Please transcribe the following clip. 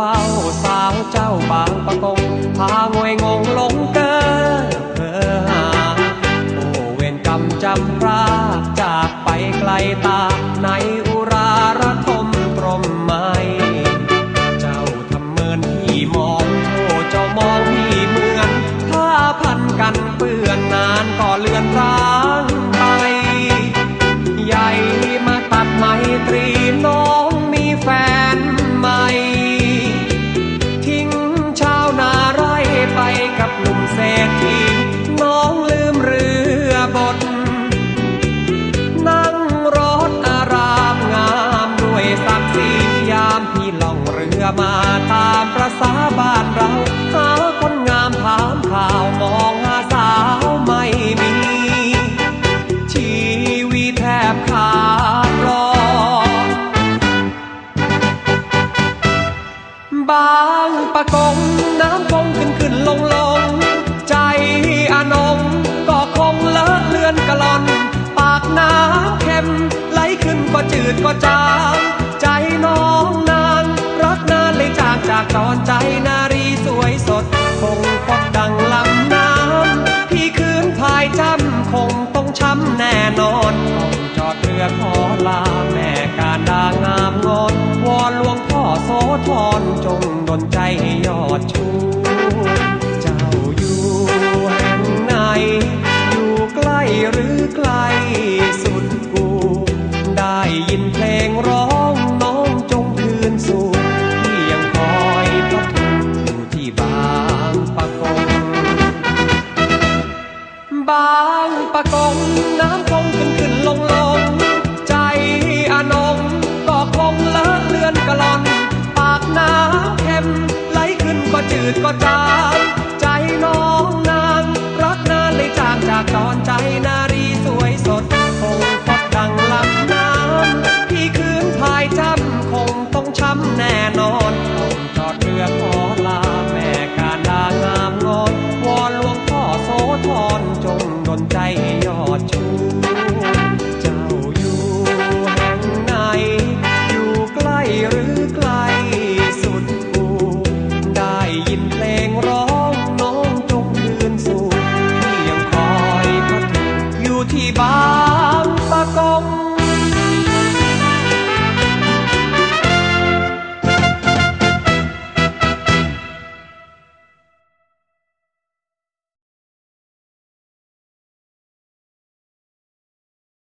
เฝ้าสาวเจ้าบางประกงพางวยงงลงเกอหโอเวรกรรมจำพรากจากไปไกลตาไหน เศรษฐีน้องลืมเรือบท นั่งรถอารามงามด้วยศักดิ์ศรียามพี่ล่องเรือมาตามประสาบ้านเรา หาคนงามถามข่าวมองหาสาวไม่มี ชีวิตแทบขาดรอบางปะกงน้ำคงขึ้นขึ้นลงลง อานงก็คงเลอะเลือนกะลอน ปากน้ำเค็ม ไหลขึ้นก็จืดก็จางใจน้องนางรักนานเลยจากจากจรใจนารีสวยสด คงพบดังลำน้ำพี่คืนพายจำคงต้องช้ำแน่นอนต้องจอดเรือขอลาแม่การดางามงอนวอนหลวงพ่อโสธรจงดลใจให้ยอดชู บางปะกงน้ำคงขึ้นขึ้นลงลง ใจอานงก็คงเลอะเลือนกะลอน ปากน้ำเค็มไหลขึ้นก็จืดก็จาง น้อ